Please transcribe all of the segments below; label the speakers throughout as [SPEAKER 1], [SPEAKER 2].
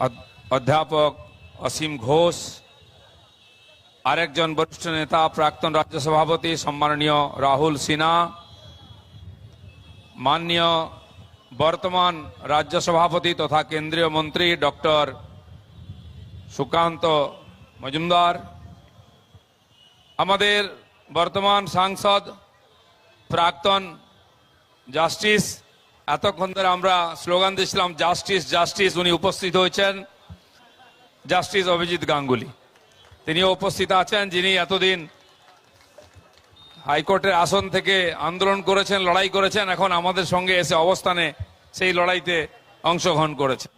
[SPEAKER 1] অধ- অধ্যাপক অসীম ঘোষ, আরেকজন বরিষ্ঠ নেতা, প্রাক্তন রাজ্য সভাপতি সম্মাননীয় রাহুল সিনহা, মাননীয় বর্তমান রাজ্য সভাপতি তথা কেন্দ্রীয় মন্ত্রী ডক্টর সুকান্ত মজুমদার, আমাদের বর্তমান সাংসদ প্রাক্তন জাস্টিস এতক্ষণ ধরে আমরা স্লোগান দিয়েছিলাম, জাস্টিস জাস্টিস উনি উপস্থিত হয়েছেন। জাস্টিস অভিজিৎ গাঙ্গুলি। তিনিও উপস্থিত আছেন, যিনি এতদিন হাইকোর্টের আসন থেকে আন্দোলন করেছেন, লড়াই করেছেন, এখন আমাদের সঙ্গে এসে অবস্থানে সেই লড়াইতে অংশগ্রহণ করেছেন।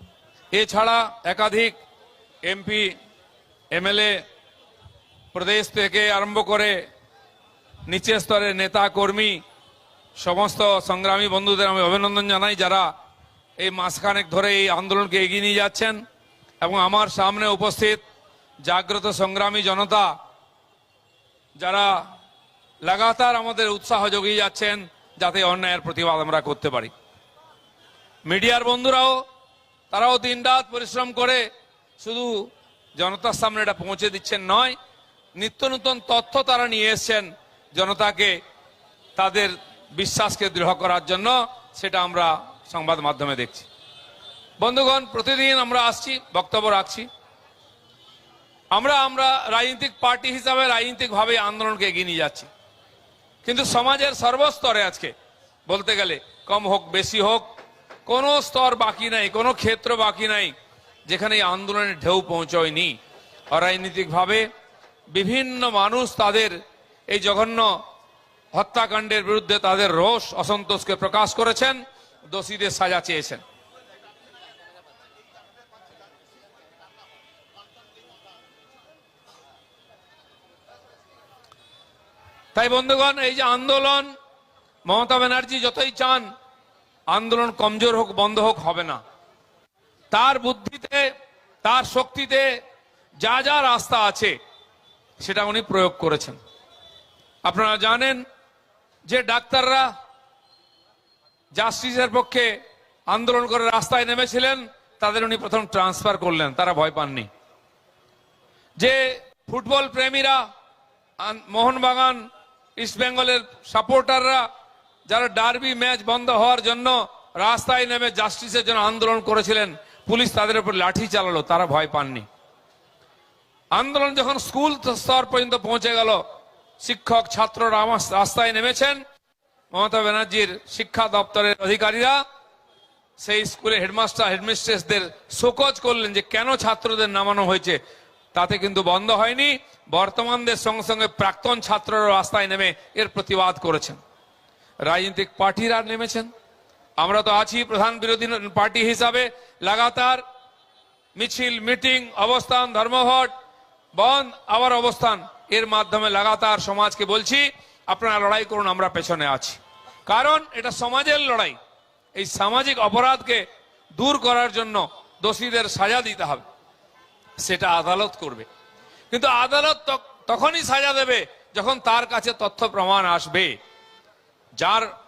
[SPEAKER 1] এছাড়া একাধিক এমপি, এমএলএ প্রদেশ থেকে আরম্ভ করে নিচের স্তরের নেতা কর্মী সমস্ত সংগ্রামী বন্ধুদের আমি অভিনন্দন জানাই যারা এই মাসখানেক ধরে এই আন্দোলনকে এগিয়ে নিয়ে যাচ্ছেন এবং আমার সামনে উপস্থিত জাগ্রত সংগ্রামী জনতা, যারা লাগাতার আমাদের উৎসাহ জগিয়ে যাচ্ছেন যাতে অন্যায়ের প্রতিবাদ আমরা করতে পারি। মিডিয়ার বন্ধুরাও, তারাও দিনরাত পরিশ্রম করে শুধু জনতার সামনে এটা পৌঁছে দিচ্ছেন নয়, নিত্য নতুন তথ্য তারা নিয়ে এসছেন জনতাকে, তাদের বিশ্বাসকে দৃঢ় করার জন্য সেটা আমরা সংবাদ মাধ্যমে দেখছি। বন্ধুগণ, প্রতিদিন আমরা আসছি, বক্তব্য রাখছি। আমরা আমরা রাজনৈতিক পার্টি হিসাবে রাজনৈতিকভাবে আন্দোলনকে এগিয়ে নিয়ে যাচ্ছি। কিন্তু সমাজের সর্বস্তরে আজকে বলতে গেলে কম হোক, বেশি হোক, কোনো স্তর বাকি নাই, কোনো ক্ষেত্র বাকি নাই যেখানে এই আন্দোলনের ঢেউ পৌঁছয়নি। অরাজনৈতিকভাবে বিভিন্ন মানুষ তাদের এই জঘন্য হত্যাকাণ্ডের বিরুদ্ধে তাদের রোষ অসন্তোষকে প্রকাশ করেছেন, দোষীদের সাজা চেয়েছেন। তাই বন্ধুগণ, এই যে আন্দোলন, মমতা ব্যানার্জি যতই চান, আন্দোলন কমজোর হোক, বন্ধ হোক, হবে না। তার বুদ্ধিতে, তার শক্তিতে যা যা রাস্তা আছে, সেটা উনি প্রয়োগ করেছেন। আপনারা জানেন যে ডাক্তাররা জাস্টিসের পক্ষে আন্দোলন করে রাস্তায় নেমেছিলেন, তাদের উনি প্রথম ট্রান্সফার করলেন, তারা ভয় পাননি। যে ফুটবল প্রেমীরা মোহনবাগান ইস্টবেঙ্গলের সাপোর্টাররা, যারা ডার্বি ম্যাচ বন্ধ হওয়ার জন্য রাস্তায় নেমে জাস্টিসের জন্য আন্দোলন করেছিলেন, পুলিশ তাদের উপর লাঠি চালালো, তারা ভয় পাননি। আন্দোলন যখন স্কুল স্তর পর্যন্ত পৌঁছে গেল শিক্ষক ছাত্ররা রাস্তায় নেমেছেন। মমতা ব্যানার্জির শিক্ষা দপ্তরের অধিকারীরা সেই স্কুলে হেডমাস্টার, হেডমিস্ট্রেসদের শোকজ করলেন যে কেন ছাত্রদের নামানো হয়েছে। তাতে কিন্তু বন্ধ হয়নি। বর্তমানদের সঙ্গে সঙ্গে প্রাক্তন ছাত্ররা রাস্তায় নেমে এর প্রতিবাদ করেছেন। রাজনৈতিক পার্টিরা নেমেছেন। আমরা তো আছি প্রধান বিরোধী পার্টি হিসাবে। লাগাতার মিছিল, মিটিং, অবস্থান, ধর্মঘট, বন্ধ, আবার অবস্থান। এর মাধ্যমে লাগাতার সমাজকে বলছি, আপনারা লড়াই করুন, আমরা পেছনে আছি। কারণ এটা সমাজের লড়াই। এই সামাজিক অপরাধকে দূর করার জন্য দোষীদের সাজা দিতে হবে। সেটা আদালত করবে। কিন্তু আদালত তখ- তখনই সাজা দেবে যখন তার কাছে তথ্য প্রমাণ আসবে। যার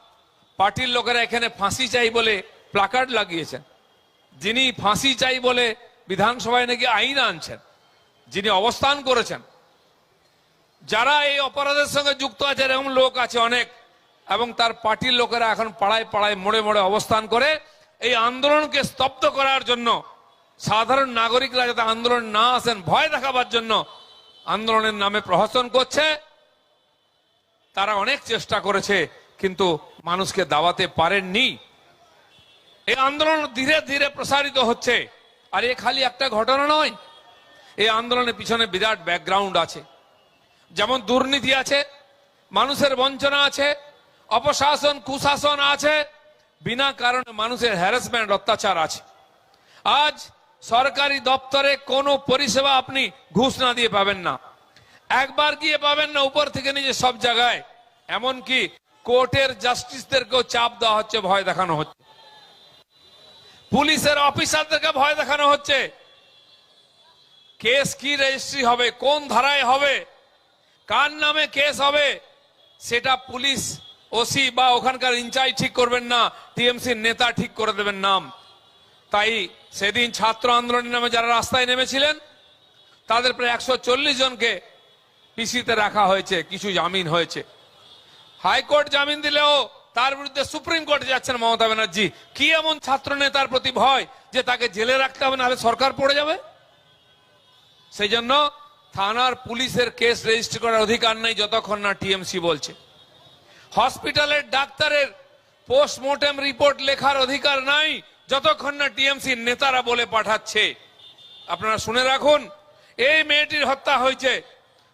[SPEAKER 1] পার্টির লোকেরা এখানে ফাঁসি চাই বলে প্লাকার্ড লাগিয়েছেন, যিনি ফাঁসি চাই বলে বিধানসভায় নাকি আইন আনছেন, যিনি অবস্থান করেছেন যারা এই অপরাধের সঙ্গে যুক্ত আছে, এরকম লোক আছে অনেক। এবং তার পার্টির লোকেরা এখন পাড়ায় পাড়ায় মোড়ে মোড়ে অবস্থান করে। এই আন্দোলনকে স্তব্ধ করার জন্য, সাধারণ নাগরিকরা যাতে আন্দোলন না আসেন, ভয় দেখাবার জন্য আন্দোলনের নামে প্রহসন করছে। তারা অনেক চেষ্টা করেছে, কিন্তু মানুষকে দাওয়াতে পারেননি। এই আন্দোলন ধীরে ধীরে প্রসারিত হচ্ছে। আর এ খালি একটা ঘটনা নয়, এই আন্দোলনের পিছনে বিরাট ব্যাকগ্রাউন্ড আছে। যেমন দুর্নীতি আছে, মানুষের বঞ্চনা আছে, অপশাসন, কুশাসন আছে, বিনা কারণে মানুষের হ্যারাসমেন্ট অত্যাচার আছে। আজ সরকারি দপ্তরে কোনো পরিষেবা আপনি ঘুষ না দিয়ে পাবেন না। একবার গিয়ে পাবেন না, উপর থেকে নিচে সব জায়গায়। এমনকি কোর্টের জাস্টিসদেরকেও চাপ দেওয়া হচ্ছে, ভয় দেখানো হচ্ছে। পুলিশের অফিসারদেরকে ভয় দেখানো হচ্ছে। কেস কি রেজিস্ট্রি হবে, কোন ধারায় হবে কার নামে কেস হবে, সেটা পুলিশ, ওসি বা ওখানকার ইনচার্জ ঠিক করবেন না টিএমসির নেতা ঠিক করে দেবেন নাম। তাই সেদিন ছাত্র আন্দোলনের নামে যারা রাস্তায় নেমেছিলেন, তাদের প্রায় একশো চল্লিশ জনকে পিসিতে রাখা হয়েছে, কিছু জামিন হয়েছে। হাইকোর্ট জামিন দিলেও তার বিরুদ্ধে সুপ্রিম কোর্টে যাচ্ছেন মমতা ব্যানার্জি। কি এমন ছাত্র নেতার প্রতি ভয় যে তাকে জেলে রাখতে হবে, নাহলে সরকার পড়ে যাবে? সেই জন্য থানার পুলিশের কেস রেজিস্টার করার অধিকার নেই যতক্ষণ না টিএমসি বলছে। হসপিটালের ডাক্তারের পোস্টমর্টেম রিপোর্ট লেখার অধিকার নাই যতক্ষণ না টিএমসি নেতারা বলে পাঠাচ্ছে। আপনারা শুনে রাখুন, এই মেয়েটির হত্যা হয়েছে।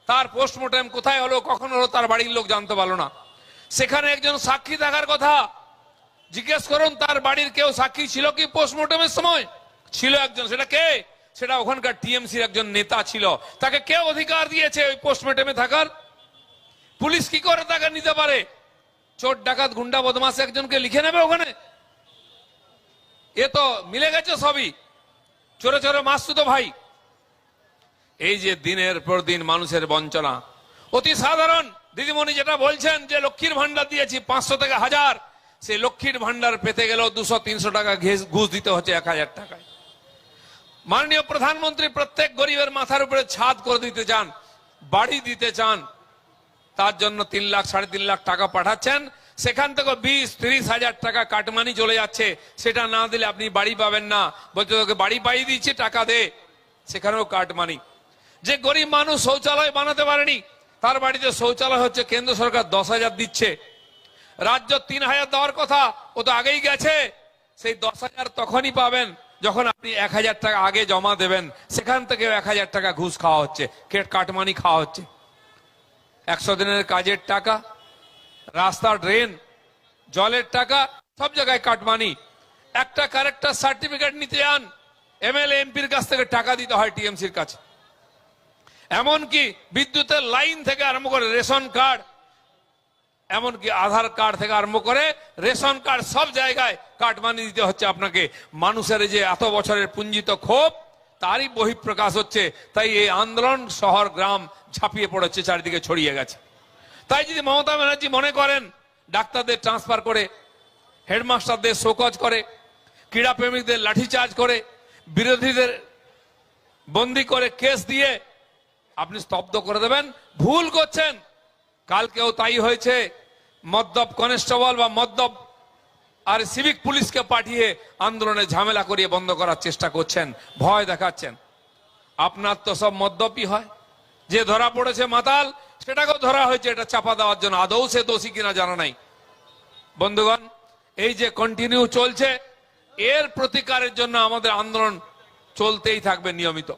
[SPEAKER 1] তার পোস্টমর্টেম কোথায় হলো, কখন হলো, তার বাড়ির লোক জানতে পারল না। সেখানে একজন সাক্ষী থাকার কথা। জিজ্ঞেস করুন, তার বাড়ির কেউ সাক্ষী ছিল কি পোস্টমর্টমের সময়? ছিল একজন, সেটা কে? সেটা ওখানকার টিএমসির একজন নেতা ছিল। তাকে কে অধিকার দিয়েছে ওই পোস্টমর্টমে থাকার? পুলিশ কি করে তাকে নিতে পারে? চোর, ডাকাত, গুন্ডা বদমাস একজনকে লিখে নেবে ওখানে? এ তো মিলে গেছে সবই। চোরে চোরে মাসু তো ভাই। এই যে দিনের পর দিন মানুষের বঞ্চনা। অতি সাধারণ। দিদিমণি যেটা বলছেন যে লক্ষ্মীর ভান্ডার দিয়েছি পাঁচশো থেকে হাজার, সেই লক্ষ্মীর ভান্ডার পেতে গেলেও দুশো, তিনশো টাকা ঘুষ দিতে হচ্ছে এক হাজার টাকায়। মাননীয় প্রধানমন্ত্রী প্রত্যেক গরিবের মাথার উপরে ছাদ করে দিতে চান, বাড়ি দিতে চান, তার জন্য তিন লাখ, সাড়ে তিন লাখ টাকা পাঠাচ্ছেন। সেখান থেকে বিশ, তিরিশ হাজার টাকা কাটমানি চলে যাচ্ছে। সেটা না দিলে আপনি বাড়ি পাবেন না। বলছে, তোকে বাড়ি পাইয়ে দিচ্ছি, টাকা দে। সেখানেও কাটমানি। যে গরিব মানুষ শৌচালয় বানাতে পারেনি, তার বাড়িতে শৌচালয় হচ্ছে, কেন্দ্র সরকার দশ হাজার দিচ্ছে। রাজ্য তিন হাজার দেওয়ার কথা, ও তো আগেই গেছে। সেই দশ হাজার তখনই পাবেন। যখন আপনি এক হাজার টাকা আগে জমা দেবেন, সেখান থেকে এক হাজার টাকা ঘুষ খাওয়া হচ্ছে কেট কাটমানি খাওয়া হচ্ছে। একশো দিনের কাজের টাকা রাস্তা ড্রেন, জলের টাকা, সব জায়গায় কাটমানি। একটা ক্যারেক্টার সার্টিফিকেট নিতে যান, এমএলএ, এমপির কাছ থেকে টাকা দিতে হয় টিএমসির কাছে। এমনকি বিদ্যুতের লাইন থেকে আরম্ভ করে রেশন কার্ড এমনকি আধার কার্ড থেকে আরম্ভ করে রেশন কার্ড সব জায়গায় কাটমানি দিতে হচ্ছে আপনাকে। মানুষের যে এত বছরের পুঞ্জিত ক্ষোভ, তারই বহিঃপ্রকাশ হচ্ছে। তাই এই আন্দোলন শহর, গ্রাম ঝাঁপিয়ে পড়েছে, চারিদিকে ছড়িয়ে গেছে। তাই যদি মমতা ব্যানার্জি মনে করেন, ডাক্তারদের ট্রান্সফার করে, হেডমাস্টারদের শোকজ করে, ক্রীড়া প্রেমিকদের লাঠিচার্জ করে, বিরোধীদের বন্দি করে কেস দিয়ে আপনি স্তব্ধ করে দেবেন, ভুল করছেন। কালকেও তাই হয়েছে। মদ্যপ কনস্টেবল বা মদ্যপ আর সিভিক পুলিশকে পাঠিয়ে আন্দোলনে ঝামেলা করিয়ে বন্ধ করার চেষ্টা করছেন, ভয় দেখাচ্ছেন। আপনার তো সব মদ্যপই হয়। যে ধরা পড়েছে মাতাল, সেটাকেও ধরা হয়েছে, এটা চাপা দেওয়ার জন্য। আদৌ সে দোষী কিনা জানা নাই। বন্ধুগণ, এই যে কন্টিনিউ চলছে, এর প্রতিকারের জন্য আমাদের আন্দোলন চলতেই থাকবে নিয়মিত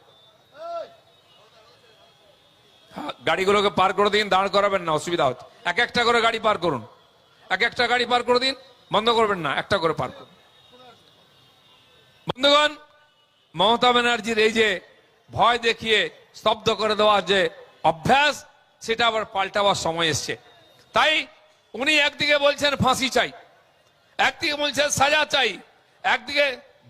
[SPEAKER 1] হ্যাঁ, গাড়িগুলোকে পার করে দিন, দাঁড় করাবেন না, অসুবিধা হচ্ছে। এক একটা করে গাড়ি পার করুন। এক একটা গাড়ি পার করে দিন, বন্ধ করবেন না, একটা করে পার করুন। বন্ধুগণ, মমতা ব্যানার্জির এই যে ভয় দেখিয়ে স্তব্ধ করে দেওয়ার যে অভ্যাস, সেটা আবার পাল্টাবার সময় এসছে। তাই উনি একদিকে বলছেন ফাঁসি চাই, একদিকে বলছেন সাজা চাই, একদিকে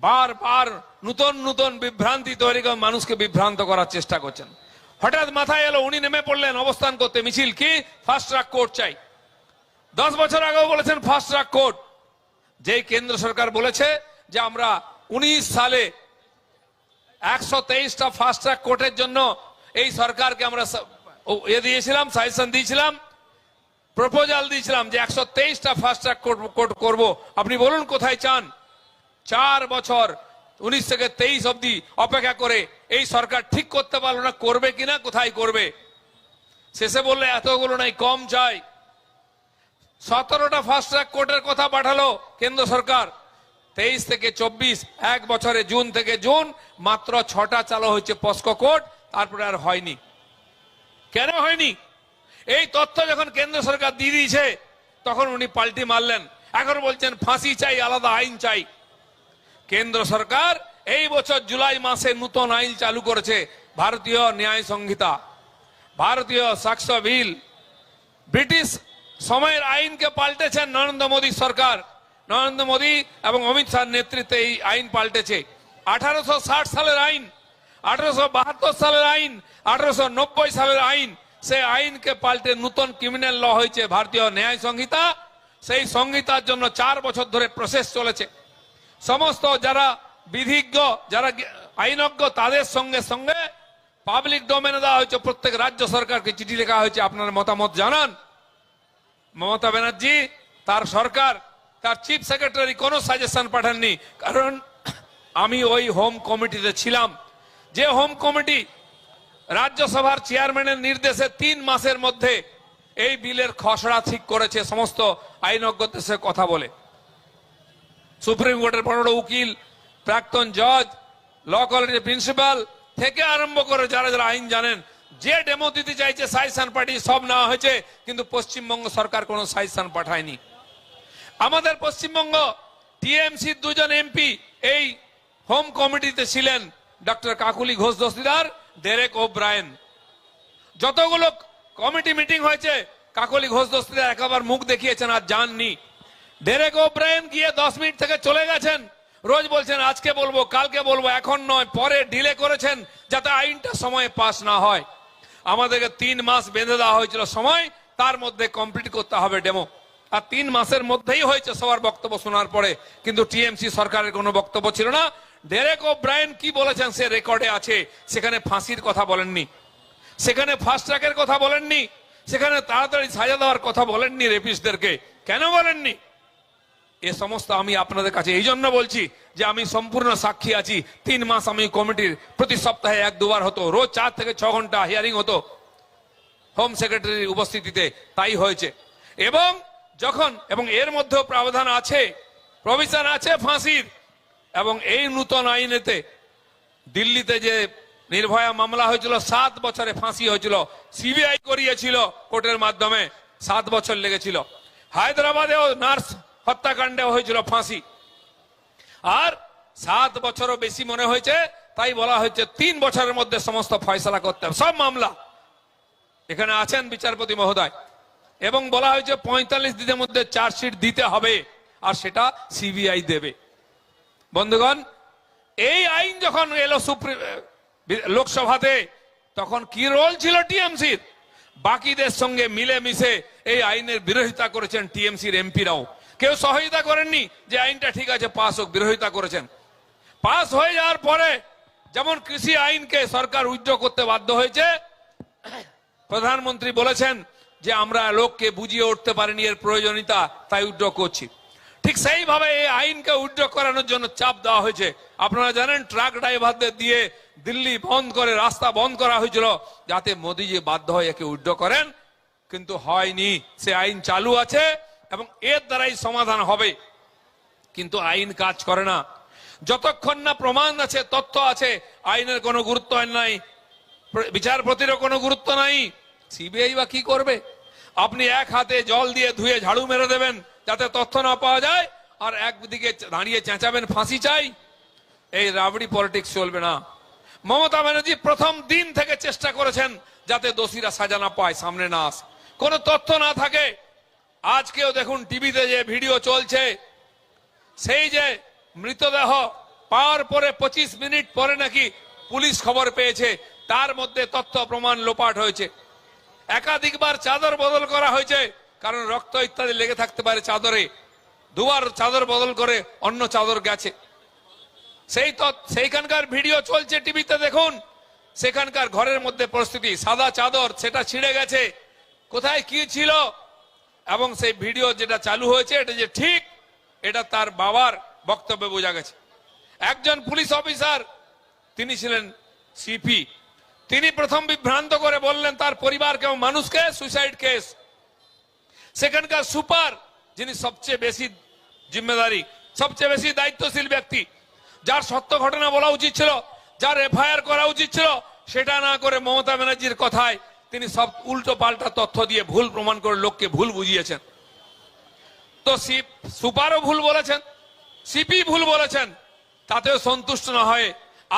[SPEAKER 1] বারবার নূতন নূতন বিভ্রান্তি তৈরি করে মানুষকে বিভ্রান্ত করার চেষ্টা করছেন। হঠাৎ মাথায় এলো, উনি নেমে পড়লেন, অবস্থান করতে। মিছিল কি? ফাস্ট ট্রাক কোর্ট চাই। দশ বছর আগেও বলেছেন ফাস্ট ট্রাক কোর্ট যেই কেন্দ্র সরকার বলেছে যে আমরা উনিশ সালে একশো তেইশটা ফাস্ট ট্রাক কোর্টের জন্য এই সরকারকে আমরা এ দিয়েছিলাম সাজেশন দিয়েছিলাম প্রপোজাল দিয়েছিলাম যে একশো তেইশটা ফাস্ট ট্রাক কোর্ট করব। আপনি বলুন কোথায় চান? চার বছর উনিশ থেকে তেইশ অবধি অপেক্ষা করে এই সরকার ঠিক করতে পারল না, করবে কিনা, কোথায় করবে? শেষে বললে, এতগুলো নাই, কম চাই। সতেরোটা ফাস্ট ট্র্যাক কোর্টের কথা পাঠালো কেন্দ্র সরকার। তেইশ থেকে চব্বিশ, এক বছরে জুন থেকে জুন, মাত্র ছটা চালু হয়েছে পস্কো কোর্ট তারপরে আর হয়নি। কেন হয়নি? এই তথ্য যখন কেন্দ্র সরকার দিয়ে দিয়েছে, তখন উনি পাল্টি মারলেন। এখন বলছেন, ফাঁসি চাই, আলাদা আইন চাই। কেন্দ্র সরকার এই বছর জুলাই মাসে নতুন আইন চালু করেছে ভারতীয় ন্যায় সংহিতা। ভারতীয় সাক্ষ্য বিল। ব্রিটিশ সময়ের আইনকে পাল্টেছেন নরেন্দ্র মোদী সরকার। নরেন্দ্র মোদী এবং অমিত শাহ নেতৃত্বে এই আইন পাল্টেছে। আঠারোশো ষাট সালের আইন, আঠারোশো বাহাত্তর সালের আইন, আঠারোশো নব্বই সালের আইন সেই আইনকে পাল্টে নতুন ক্রিমিনাল ল হয়েছে ভারতীয় ন্যায় সংহিতা। সেই সংহিতার জন্য চার বছর ধরে প্রসেস চলেছে। সমস্ত যারা বিধিজ্ঞ, যারা আইনজ্ঞ, তাদের সঙ্গে সঙ্গে পাবলিক ডোমেনে দেওয়া হয়েছে। প্রত্যেক রাজ্য সরকারকে চিঠি লেখা হয়েছে। আপনার মতামত জানান। মমতা ব্যানার্জি, তার সরকার, তার চিফ সেক্রেটারি কোনো সাজেশন পাঠাননি। কারণ আমি ওই হোম কমিটিতে ছিলাম। যে হোম কমিটি রাজ্যসভার চেয়ারম্যানের নির্দেশে তিন মাসের মধ্যে এই বিলের খসড়া ঠিক করেছে। সমস্ত আইনজ্ঞদের সাথে কথা বলে। সুপ্রিম কোর্টের বড় উকিল, প্রাক্তন জজ, ল কলেজের প্রিন্সিপাল থেকে আরম্ভ করে যারা যারা আইন জানেন, যে ডেমো দিতে চাইছে, সাইসান পার্টি সব নেওয়া হয়েছে, কিন্তু পশ্চিমবঙ্গ সরকার কোনো সাইসান পাঠায়নি। আমাদের পশ্চিমবঙ্গ, টিএমসি দুজন এমপি, এই হোম কমিটিতে ছিলেন doctor Kakoli Ghosh Dastidar, Derek O'Brien যতগুলো কমিটি মিটিং হয়েছে, কাকলি ঘোষ দস্তিদার একবার মুখ দেখিয়েছেন, আর যাননি। ডেরেক ও ব্রায়েন গিয়ে দশ মিনিট থেকে চলে গেছেন। রোজ বলছেন, আজকে বলব, কালকে বলব, এখন নয়, পরে ডিলে করেছেন যাতে আইনটা সময়ে পাস না হয়। আমাদেরকে তিন মাস বেঁধে দেওয়া হয়েছিল সময়, তার মধ্যে কমপ্লিট করতে হবে ডেমো আর তিন মাসের মধ্যেই হয়েছে সবার বক্তব্য শোনার পরে, কিন্তু টিএমসি সরকারের কোনো বক্তব্য ছিল না। ডেরেক ও ব্রায়েন কি বলেছেন সে রেকর্ডে আছে, সেখানে ফাঁসির কথা বলেননি। সেখানে ফাস্ট ট্র্যাকের কথা বলেননি। সেখানে তাড়াতাড়ি সাজা দেওয়ার কথা বলেননি রেপিস্টদেরকে কেন বলেননি? এ সমস্ত আমি আপনাদের কাছে এই জন্য বলছি যে আমি সম্পূর্ণ সাক্ষী আছি। তিন মাস আমি কমিটির প্রতি সপ্তাহে এক দুবার হতো। রোজ চার থেকে ছ ঘণ্টা হিয়ারিং হতো হোম সেক্রেটারির উপস্থিতিতে। তাই হয়েছে। এবং যখন, এবং এর মধ্যেও প্রাবধান আছে প্রভিশন আছে ফাঁসির। এবং এই নূতন আইনেতে দিল্লিতে যে নির্ভয়া মামলা হয়েছিল, সাত বছরে ফাঁসি হয়েছিল সিবিআই করিয়েছিল কোর্টের মাধ্যমে, সাত বছর লেগেছিল। হায়দ্রাবাদেও নার্স হত্যাকাণ্ডে হয়েছিল ফাঁসি। আর সাত বছরও বেশি মনে হয়েছে, তাই বলা হয়েছে তিন বছরের মধ্যে সমস্ত ফয়সলা করতে হবে। সব মামলা। এখানে আছেন বিচারপতি মহোদয়। এবং বলা হয়েছে পঁয়তাল্লিশ দিনের মধ্যে চার্জশিট দিতে হবে, আর সেটা সিবিআই দেবে। বন্ধুগণ, এই আইন যখন এলো সুপ্রিম লোকসভাতে, তখন কি রোল ছিল টিএমসির? বাকিদের সঙ্গে মিলেমিশে এই আইনের বিরোধিতা করেছেন টিএমসির এমপিরাও। কেউ সহযোগিতা করেননি যে আইনটা ঠিক আছে, পাস হোক, বিরোধিতা করেছেন। পাস হয়ে যাওয়ার পরে যেমন কৃষি আইনকে সরকার উজ্জ করতে বাধ্য হয়েছে, প্রধানমন্ত্রী বলেছেন যে আমরা লোককে বুঝিয়ে উঠতে পারিনি, এর প্রয়োজনীয়তা তাই উড্র করছি। ঠিক সেইভাবে এই আইনকে উড্র করানোর জন্য চাপ দেওয়া হয়েছে। আপনারা জানেন, ট্রাক ড্রাইভারদের দিয়ে দিল্লি বন্ধ করে, রাস্তা বন্ধ করা হয়েছিল যাতে মোদিজি বাধ্য হয়ে একে উড্র করেন। কিন্তু হয়নি। সে আইন চালু আছে। এবং এর দ্বারাই সমাধান হবে। কিন্তু আইন কাজ করে না। যতক্ষণ না প্রমাণ আছে, তথ্য আছে, আইনের কোনো গুরুত্ব নাই বিচারপতিরও কোনো গুরুত্ব নাই, সিবিআই বা কি করবে? আপনি এক হাতে জল দিয়ে ধুয়ে ঝাড়ু মেরে দেবেন যাতে তথ্য না পাওয়া যায়, আর একদিকে দাঁড়িয়ে চেঁচাবেন, ফাঁসি চাই, এই রাবড়ি পলিটিক্স চলবে না। মমতা ব্যানার্জি প্রথম দিন থেকে চেষ্টা করেছেন যাতে দোষীরা সাজা না পায়, সামনে না আসে। কোনো তথ্য না থাকে আজকেও দেখুন টিভিতে যে ভিডিও চলছে, সেই যে মৃতদেহ পাওয়ার পরে পঁচিশ মিনিট পরে নাকি পুলিশ খবর পেয়েছে, তার মধ্যে তথ্য প্রমাণ লোপাট হয়েছে। একাধিকবার চাদর বদল করা হয়েছে, কারণ রক্ত ইত্যাদি লেগে থাকতে পারে চাদরে। দুবার চাদর বদল করে অন্য চাদর গেছে। সেই সেইখানকার ভিডিও চলছে টিভিতে দেখুন, সেখানকার ঘরের মধ্যে পরিস্থিতি, সাদা চাদর, সেটা ছিঁড়ে গেছে। কোথায় কি ছিল? এবং সেই ভিডিও যেটা চালু হয়েছে, এটা যে ঠিক, এটা তার বাবার বক্তব্যে বোঝা গেছে। একজন পুলিশ অফিসার, তিনি ছিলেন সিপি তিনি প্রথম বিভ্রান্ত করে বললেন, তার পরিবারকে এবং মানুষকে সুইসাইড কেস সেখানকার সুপার, যিনি সবচেয়ে বেশি জিম্মেদারি, সবচেয়ে বেশি দায়িত্বশীল ব্যক্তি, যার সত্য ঘটনা বলা উচিত ছিল, যার এফআইআর করা উচিত ছিল, সেটা না করে মমতা ব্যানার্জির কথায় তিনি সব উল্টো পাল্টা তথ্য দিয়ে ভুল প্রমাণ করে লোককে ভুল বুঝিয়েছেন। তো সিপ সুপারও ভুল বলেছেন, সিপি ভুল বলেছেন, তাতেও সন্তুষ্ট না হয়ে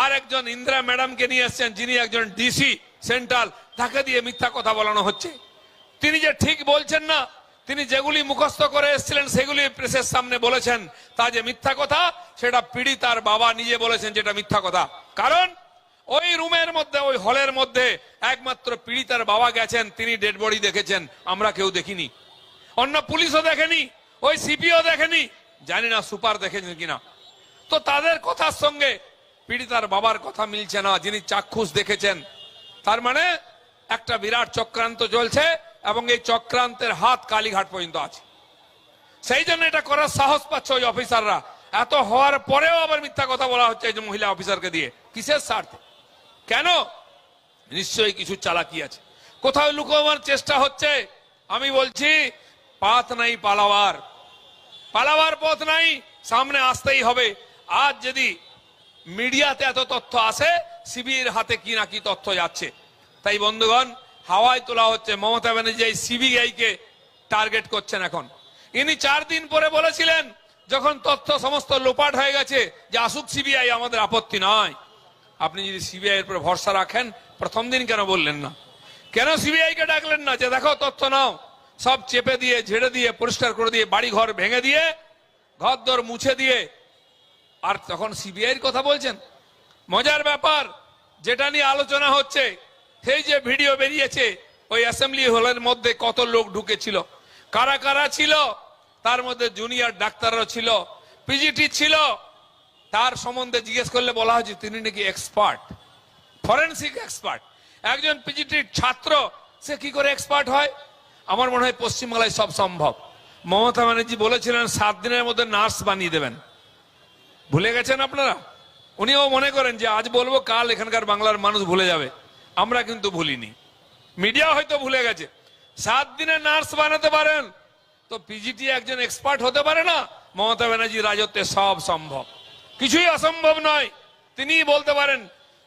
[SPEAKER 1] আর একজন ইন্দিরা ম্যাডামকে নিয়ে এসছেন, যিনি একজন ডিসি সেন্ট্রাল, তাকে দিয়ে মিথ্যা কথা বলানো হচ্ছে। তিনি যে ঠিক বলছেন না, তিনি যেগুলি মুখস্থ করে এসেছিলেন, সেগুলি প্রেসের সামনে বলেছেন। তা যে মিথ্যা কথা, সেটা পিড়ি তার বাবা নিজে বলেছেন যেটা মিথ্যা কথা। কারণ ওই রুমের মধ্যে, ওই হলের মধ্যে একমাত্র পীড়িতার বাবা গেছেন, তিনি ডেড বডি দেখেছেন, আমরা কেউ দেখিনি। অন্য পুলিশও দেখেনি, ওই সিপিও দেখেনি, জানি না সুপার দেখেছেন কিনা। তো তাদের কথার সঙ্গে পীড়িতার বাবার কথা মিলছে না, যিনি চাক্ষুষ দেখেছেন। তার মানে একটা বিরাট চক্রান্ত চলছে এবং এই চক্রান্তের হাত কালীঘাট পর্যন্ত আছে। সেই জন্য এটা করার সাহস পাচ্ছে ওই অফিসাররা। এত হওয়ার পরেও আবার মিথ্যা কথা বলা হচ্ছে এই যে মহিলা অফিসারকে দিয়ে। কিসের স্বার্থে? কেন? নিশ্চয়ই কিছু চালাকি আছে। কোথাও লুকোবার চেষ্টা হচ্ছে? আমি বলছি, পাত নাই পালাবার। পালাবার পথ নাই, সামনে আসতেই হবে। আজ যদি মিডিয়াতে এত তথ্য আসে সিবির হাতে কি না কি তথ্য যাচ্ছে। তাই বন্ধুগণ, হাওয়ায় তোলা হচ্ছে, মমতা ব্যানার্জি সিবিআই কে টার্গেট করছেন এখন। ইনি চার দিন পরে বলেছিলেন, যখন তথ্য সমস্ত লোপাট হয়ে গেছে, যে আসুক সিবিআই, আমাদের আপত্তি নয়। আপনি যদি সিবিআই এর উপরে ভরসা রাখেন, প্রথম দিন কেন বললেন না? কেন সিবিআই কে ডাকলেন না? যে দেখো, তথ্য নাও। সব চেপে দিয়ে, ঝেড়ে দিয়ে, পরিষ্কার করে দিয়ে বাড়ি ঘর ভেঙে দিয়ে ঘর দর মুছে দিয়ে। আর তখন সিবিআইয়ের কথা বলছেন? মজার ব্যাপার, যেটা নিয়ে আলোচনা হচ্ছে, সেই যে ভিডিও বেরিয়েছে, ওই অ্যাসেম্বলি হলের মধ্যে কত লোক ঢুকেছিল। কারা কারা ছিল? তার মধ্যে জুনিয়র ডাক্তাররা ছিল পিজিটি ছিল তার সম্বন্ধে জিজ্ঞেস করলে বলা হয়েছে তিনি নাকি এক্সপার্ট ফরেন্সিক এক্সপার্ট একজন পিজিটির ছাত্র, সে কি করে এক্সপার্ট হয়? আমার মনে হয় পশ্চিমবাংলায় সব সম্ভব। মমতা ব্যানার্জি বলেছিলেন, সাত দিনের মধ্যে নার্স বানিয়ে দেবেন। ভুলে গেছেন আপনারা? উনিও মনে করেন যে আজ বলব, কাল এখানকার বাংলার মানুষ ভুলে যাবে। আমরা কিন্তু ভুলিনি। মিডিয়া হয়তো ভুলে গেছে। সাত দিনে নার্স বানাতে পারেন। তো পিজিটি একজন এক্সপার্ট হতে পারে না? মমতা ব্যানার্জি রাজত্বে সব সম্ভব। কিছুই অসম্ভব নয়। তিনি বলতে পারেন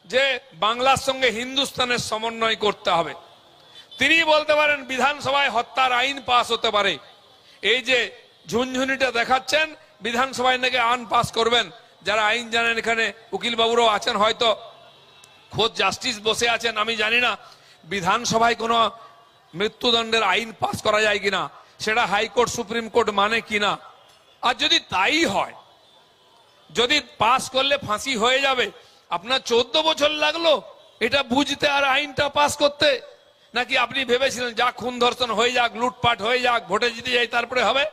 [SPEAKER 1] যে বাংলার সঙ্গে হিন্দুস্তানের সমন্বয় করতে হবে। তিনি বলতে পারেন বিধানসভায় হত্যার আইন পাস হতে পারে। এই যে ঝুনঝুনিটা দেখাচ্ছেন, বিধানসভায় নাকি আইন পাস করবেন। যারা আইন জানেন এখানে উকিল বাবুরাও আছেন, হয়তো খোদ জাস্টিস বসে আছেন, আমি জানি না। বিধানসভায় কোনো মৃত্যুদণ্ডের আইন পাস করা যায় কিনা, সেটা হাইকোর্ট, সুপ্রিম কোর্ট মানে কিনা। আর যদি তাই হয় যদি পাস করলে ফাঁসি হয়ে যাবে। আপনার চোদ্দ বছর লাগল, এটা বুঝতে আর আইনটা পাস করতে? নাকি আপনি ভেবেছিলেন, যা খুন ধর্ষণ হয়ে যাক, লুটপাট হয়ে যাক, ভোটে জিতে যাই, তারপরে হবে?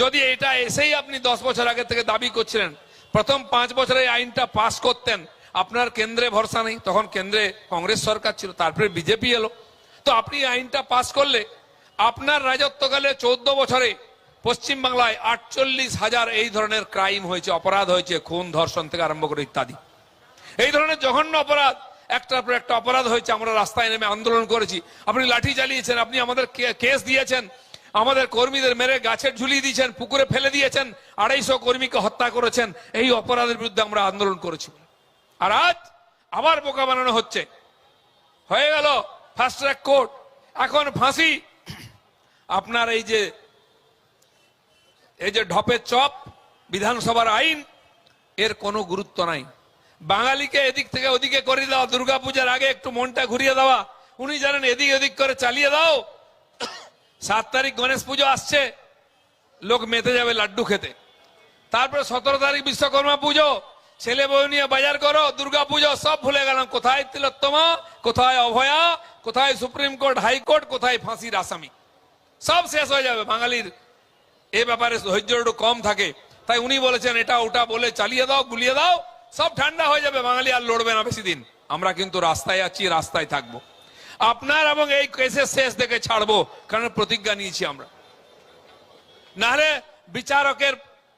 [SPEAKER 1] যদি এটা এসেই আপনি দশ বছর আগে থেকে দাবি করছিলেন, প্রথম পাঁচ বছরে আইনটা পাস করতেন, আপনার কেন্দ্রে ভরসা নেই, তখন কেন্দ্রে কংগ্রেস সরকার ছিল, তারপরে বিজেপি এলো। তো আপনি আইনটা পাস করলে, আপনার রাজত্বকালে চোদ্দ বছরে পশ্চিম বাংলায় আটচল্লিশ হাজার এই ধরনের ক্রাইম হয়েছে, অপরাধ হয়েছে, খুন, ধর্ষণ থেকে আরম্ভ করে ইত্যাদি। এই ধরনের জঘন্য অপরাধ, একটার পর একটা অপরাধ হয়েছে, আমরা রাস্তায় নেমে আন্দোলন করেছি। আপনি লাঠি চালিয়েছেন আপনি আমাদের কেস দিয়েছেন, আমাদের কর্মীদের মেরে গাছের ঝুলিয়ে দিয়েছেন, পুকুরে ফেলে দিয়েছেন, আড়াইশো কর্মীকে হত্যা করেছেন, এই অপরাধের বিরুদ্ধে আমরা আন্দোলন করেছি। আর আজ আবার বোকা বানানো হচ্ছে। হয়ে গেল ফাস্ট ট্র্যাক কোর্ট এখন ফাঁসি। আপনার এই যে এই যে ঢপের চপ, বিধানসভার আইন, এর কোনো গুরুত্ব নাই। বাঙালিকে এদিক থেকে ওদিকে করে দেওয়া, দুর্গাপূজার আগে একটু মনটা ঘুরিয়ে দেওয়া, উনি জানেন এদিক ওদিক করে চালিয়ে দাও। সাত তারিখ গণেশ পুজো আসছে, লোক মেতে যাবে লাড্ডু খেতে। তারপরে সতেরো তারিখ বিশ্বকর্মা পুজো, ছেলে বউ নিয়ে বাজার করো দুর্গা পুজো সব ভুলে গেলাম। কোথায় তিলোত্তমা, কোথায় অভয়া, কোথায় সুপ্রিম কোর্ট, হাইকোর্ট, কোথায় ফাঁসির আসামি? সব শেষ হয়ে যাবে বাঙালির এ ব্যাপারে ধৈর্য একটু কম থাকে। তাই উনি বলেছেন, এটা, ওটা বলে চালিয়ে দাও, গুলিয়ে দাও, সব ঠান্ডা হয়ে যাবে, বাঙালি আর লড়বে না বেশি দিন। আমরা কিন্তু রাস্তায় আছি, রাস্তায় থাকব। আপনার এবং এই কেসের শেষ দেখে ছাড়বো, কারণ প্রতিজ্ঞা নিয়েছি আমরা। নাহলে বিচারকের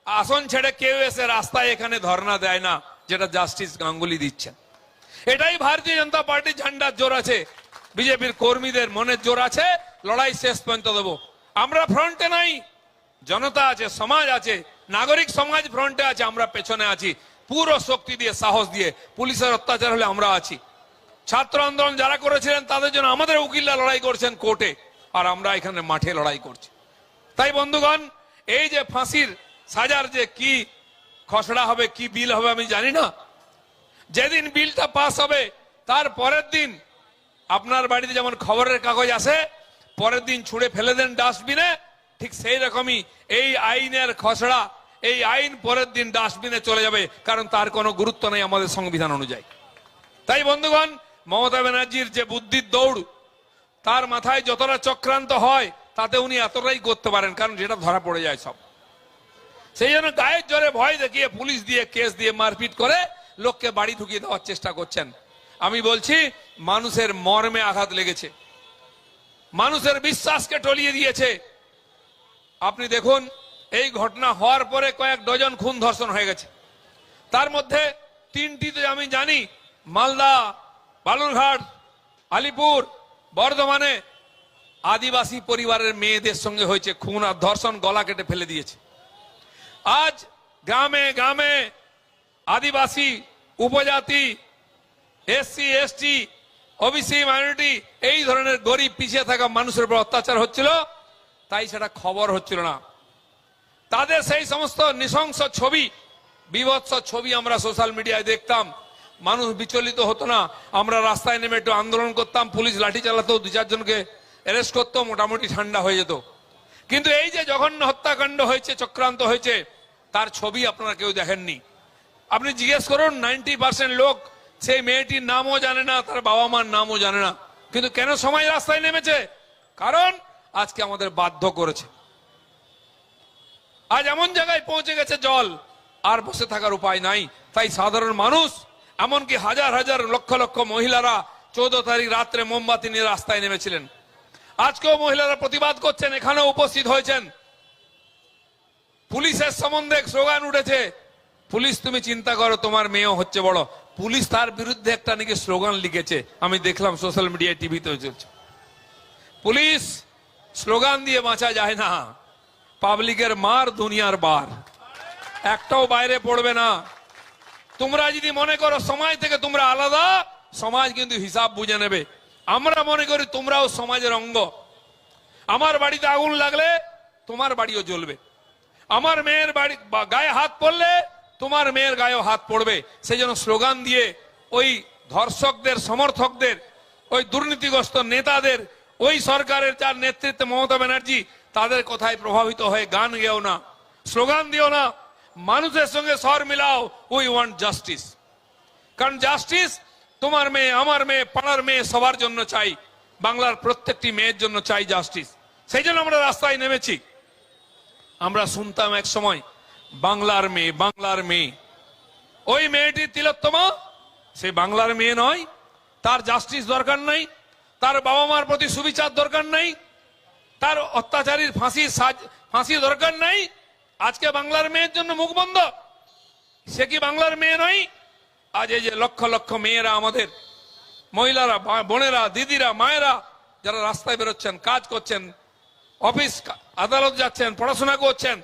[SPEAKER 1] আসন ছেড়ে কেউ এসে রাস্তায় এখানে ধর্ণা দেয় না, যেটা জাস্টিস গাঙ্গুলি দিচ্ছেন। এটাই ভারতীয় জনতা পার্টির ঝান্ডার জোর আছে। বিজেপির কর্মীদের মনের জোর আছে, লড়াই শেষ পর্যন্ত দেবো। আমরা ফ্রন্টে নাই। জনতা আছে, সমাজ আছে, নাগরিক সমাজ ফ্রন্টে আছে, আমরা পেছনে আছি। পুরো শক্তি দিয়ে, সাহস দিয়ে, পুলিশের অত্যাচার হলে আমরা আছি। ছাত্র আন্দোলন যারা করেছিলেন, তাদের জন্য আমাদের উকিলরা লড়াই করছেন কোর্টে, আর আমরা এখানে মাঠে লড়াই করছি। তাই বন্ধুগণ, এই যে ফাঁসির সাজার যে কি খসড়া হবে, কি বিল হবে, আমি জানি না। যেদিন বিলটা পাস হবে, তার পরের দিন আপনার বাড়িতে যেমন খবরের কাগজ আসে, পরের দিন ছুঁড়ে ফেলে দেন ডাস্টবিনে ঠিক সেই রকমই এই আইনের খসড়া, এই আইন পরের দিন ডাস্টবিনে চলে যাবে, কারণ তার কোনো গুরুত্ব নেই আমাদের সংবিধান অনুযায়ী। তাই বন্ধুগণ, মমতা ব্যানার্জির যে বুদ্ধির দৌড়, তার মাথায় যতটা চক্রান্ত হয়, তাতে উনি এতটাই করতে পারেন, কারণ যেটা ধরা পড়ে যায় সব। সেই জন্য গায়ের জোরে ভয় দেখিয়ে পুলিশ দিয়ে কেস দিয়ে মারপিট করে লোককে বাড়ি ঢুকিয়ে দেওয়ার চেষ্টা করছেন। আমি বলছি, মানুষের মর্মে আঘাত লেগেছে। মানুষের বিশ্বাসকে টলিয়ে দিয়েছে। আপনি দেখুন, এই ঘটনা হওয়ার পরে কয়েক ডজন খুন ধর্ষণ হয়ে গেছে। তার মধ্যে তিনটিতে আমি জানি, মালদা, বালুরঘাট, আলিপুর, বর্ধমানে আদিবাসী পরিবারের মেয়েদের সঙ্গে হয়েছে খুন আর ধর্ষণ, গলা কেটে ফেলে দিয়েছে। আজ গ্রামে গ্রামে আদিবাসী, উপজাতি, এসসি, এসটি, ওবিসি, মাইনরিটি, এই ধরনের গরিব পিছিয়ে থাকা মানুষের উপর অত্যাচার হচ্ছিল। তাই সেটা খবর হচ্ছিল না। তাদের সেই সমস্ত নৃশংস ছবি, বিভৎস ছবি আমরা সোশ্যাল মিডিয়ায় দেখতাম। মানুষ বিচলিত হতো না। আমরা রাস্তায় নেমে একটু আন্দোলন করতাম, পুলিশ লাঠি চালাতো, দু চারজনকে অ্যারেস্ট করতো, মোটামুটি ঠান্ডা হয়ে যেত। কিন্তু এই যে জঘন্য হত্যাকাণ্ড হয়েছে, চক্রান্ত হয়েছে, তার ছবি আপনারা কেউ দেখেননি। আপনি জিজ্ঞেস করুন, নাইনটি পার্সেন্ট লোক সেই মেয়েটির নামও জানে না, তার বাবা মার নামও জানে না। কিন্তু কেন সময় রাস্তায় নেমেছে? কারণ আজকে আমাদের বাধ্য করেছে। আজ এমন জায়গায় পৌঁছে গেছে জল, আর বসে থাকার উপায় নাই। তাই সাধারণ মানুষ, এমনকি হাজার হাজার লক্ষ লক্ষ মহিলারা চৌদ্দ তারিখ রাত্রে মোমবাতি নিয়ে রাস্তায় নেমেছিলেন। আজকেও মহিলারা প্রতিবাদ করছেন, এখানেও উপস্থিত হয়েছেন। পুলিশের সম্বন্ধে স্লোগান উঠেছে, পুলিশ, তুমি চিন্তা করো, তোমার মেয়েও হচ্ছে বড়। পুলিশ তার বিরুদ্ধে একটা নাকি স্লোগান লিখেছে, আমি দেখলাম সোশ্যাল মিডিয়ায় টিভিতে চলছে। পুলিশ স্লোগান দিয়ে বাঁচা যায় না। পাবলিকের মার দুনিয়ার বার। একটাও বাইরে পড়বে না। তোমরা যদি মনে করো সমাজ থেকে তোমরা আলাদা, সমাজ কিন্তু হিসাব বুঝে নেবে। আমরা মনে করি তোমরাও সমাজের অঙ্গ। আমার বাড়িতে আগুন লাগলে তোমার বাড়িও জ্বলবে। আমার মেয়ের বাড়ি গায়ে হাত পড়লে তোমার মেয়ের গায়েও হাত পড়বে। সেই জন্য স্লোগান দিয়ে ওই ধর্ষকদের, সমর্থকদের, ওই দুর্নীতিগ্রস্ত নেতাদের ওই সরকারের যার নেতৃত্বে মমতা ব্যানার্জি তাদের কথায় প্রভাবিত হয়ে গান গেও না, স্লোগান দিও না, মানুষের সঙ্গে স্বর মিলাও উই ওয়ান্ট জাস্টিস কারণ জাস্টিস তোমার মেয়ে, আমার মেয়ে, পাড়ার মেয়ে সবার জন্য চাই, বাংলার প্রত্যেকটি মেয়ের জন্য চাই জাস্টিস সেই জন্য আমরা রাস্তায় নেমেছি। আমরা শুনতাম এক সময়, বাংলার মেয়ে বাংলার মেয়ে। ওই মেয়েটি তিলোত্তমা, সে বাংলার মেয়ে নয়, তার জাস্টিস দরকার নাই তার বাবা মার প্রতি সুবিচার দরকার নাই, তার অত্যাচারীর ফাঁসির সাজ- ফাঁসির দরকার নাই। আজকে বাংলার মেয়ের জন্য মুখ বন্ধ। সে কি বাংলার মেয়ে নয়? আজ এই যে লক্ষ লক্ষ মেয়েরা আমাদের, মহিলারা বোনেরা, দিদিরা, মায়েরা, যারা রাস্তায় বেরোচ্ছেন, কাজ করছেন, অফিস আদালত যাচ্ছেন, পড়াশোনা করছেন,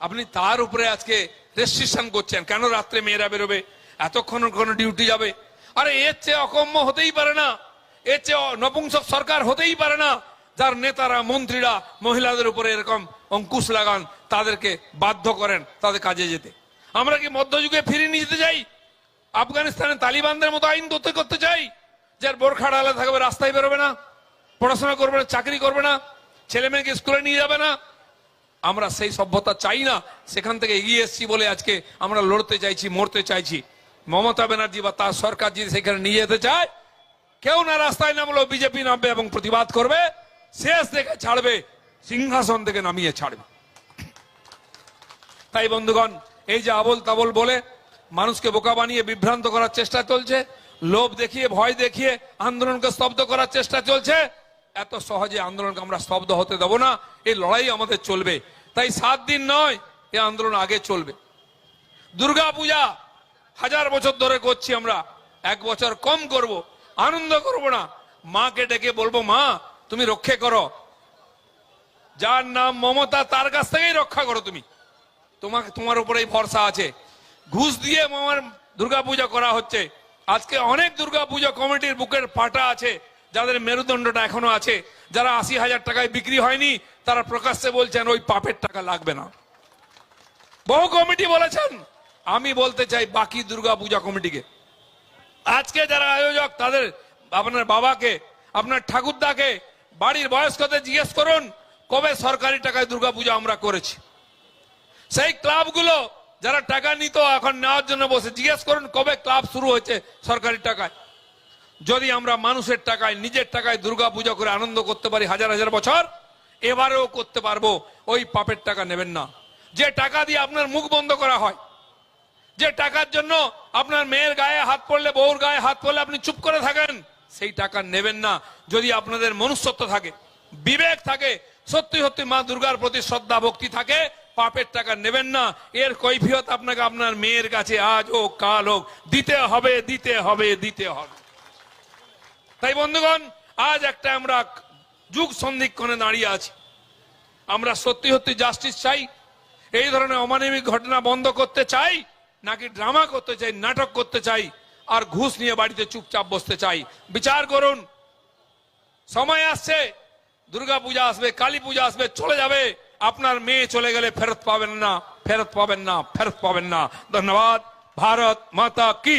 [SPEAKER 1] আপনি তার উপরে আজকে রেস্ট্রিকশন করছেন। কেন রাত্রে মেয়েরা বেরোবে? এতক্ষণ কোনো ডিউটি যাবে? আরে এর চেয়ে অকম্য হতেই পারে না। এর চেয়ে নপুংসক সরকার হতেই পারে না। যার নেতারা, মন্ত্রীরা, মহিলাদের উপরে এরকম অঙ্কুশ লাগান, তাদেরকে বাধ্য করেন তাদের কাজে যেতে। আমরা কি মধ্যযুগে ফিরিয়ে নিয়ে যেতে চাই? আফগানিস্তানে তালিবানদের মতো আইন করতে করতে চাই? যার বোরখা ডালে থাকবে, রাস্তায় বেরোবে না, পড়াশোনা করবে না, চাকরি করবে না, ছেলে মেয়েকে স্কুলে নিয়ে যাবে না? আমরা সেই সভ্যতা চাই না। সেখান থেকে এগিয়ে এসেছি বলে আজকে আমরা লড়তে চাইছি, মরতে চাইছি। মমতা ব্যানার্জি বা তার সরকার যদি সেখানে নিয়ে যেতে চায় কেউ না রাস্তায় নামলো, বিজেপি নামবে এবং প্রতিবাদ করবে, শেষ থেকে ছাড়বে, সিংহাসন থেকে নামিয়ে ছাড়বে। তাই বন্ধুগণ, এই যে আবল তাবল বলে মানুষকে বোকা বানিয়ে বিভ্রান্ত করার চেষ্টা চলছে, লোভ দেখিয়ে, ভয় দেখিয়ে আন্দোলনকে স্তব্ধ করার চেষ্টা চলছে, এত সহজে আন্দোলনকে আমরা স্তব্ধ হতে দেব না, এই লড়াই আমাদের চলবে। তাই সাত দিন নয় এই আন্দোলন আগে চলবে। দুর্গা পূজা হাজার বছর ধরে করছি আমরা, এক বছর কম করব আনন্দ করব না। মাকে ডেকে বলব, মা, তুমি রক্ষে করো। যার নাম মমতা, তার কাছ থেকেই রক্ষা করো তুমি। তোমাকে, তোমার উপরেই ভরসা আছে। ঘুষ দিয়ে আমার দুর্গা পূজা করা হচ্ছে। আজকে অনেক দুর্গা পূজা কমিটির বুকের পাটা আছে, যাদের মেরুদণ্ডটা এখনও আছে। যারা আশি হাজার টাকায় বিক্রি হয়নি, তারা প্রকাশ্যে বলছেন, ওই পাপের টাকা লাগবে না। বহু কমিটি বলেছেন। আমি বলতে চাই, বাকি দুর্গা পূজা কমিটিকে। আজকে যারা আয়োজক, তাদের আপনার বাবাকে, আপনার ঠাকুরদাকে, বাড়ির বয়স্কদের জিজ্ঞেস করুন, কবে সরকারি টাকায় দুর্গাপূজা আমরা করেছি। সেই ক্লাবগুলো যারা টাকা নিত, এখন নেওয়ার জন্য বসে, জিজ্ঞেস করুন কবে ক্লাব শুরু হয়েছে সরকারি টাকায়। যদি আমরা মানুষের টাকায়, নিজের টাকায় দুর্গাপূজা করে আনন্দ করতে পারি হাজার হাজার বছর, এবারেও করতে পারব, ওই পাপের টাকা নেবেন না। যে টাকা দিয়ে আপনার মুখ বন্ধ করা হয় যে টাকার জন্য আপনার মেয়ের গায়ে হাত পড়লে, বউর গায়ে হাত পড়লে আপনি চুপ করে থাকেন, সেই টাকা নেবেন না যদি আপনাদের মনুষ্যত্ব থাকে, বিবেক থাকে, সত্যি সত্যি মা দুর্গার প্রতি শ্রদ্ধা, ভক্তি থাকে, পাপের টাকা নেবেন না। এর কৈফিয়ত আপনাকে আপনার মেয়ের কাছে আজ হোক, কাল হোক, দিতে হবে দিতে হবে দিতে হবে। তাই বন্ধুগণ, আজ একটা আমরা যুগ সন্ধিক্ষণে দাঁড়িয়ে আছি। আমরা সত্যি সত্যি জাস্টিস চাই, এই ধরনের অমানবিক ঘটনা বন্ধ করতে চাই নাকি ড্রামা করতে চাই, নাটক করতে চাই, আর ঘুষ নিয়ে বাড়িতে চুপচাপ বসতে চাই? বিচার করুন। সময় আসছে, দুর্গা পূজা আসবে, কালী পূজা আসবে, চলে যাবে। আপনার মেয়ে চলে গেলে ফেরত পাবেন না, ফেরত পাবেন না, ফেরত পাবেন না। ধন্যবাদ। ভারত মাতা কি?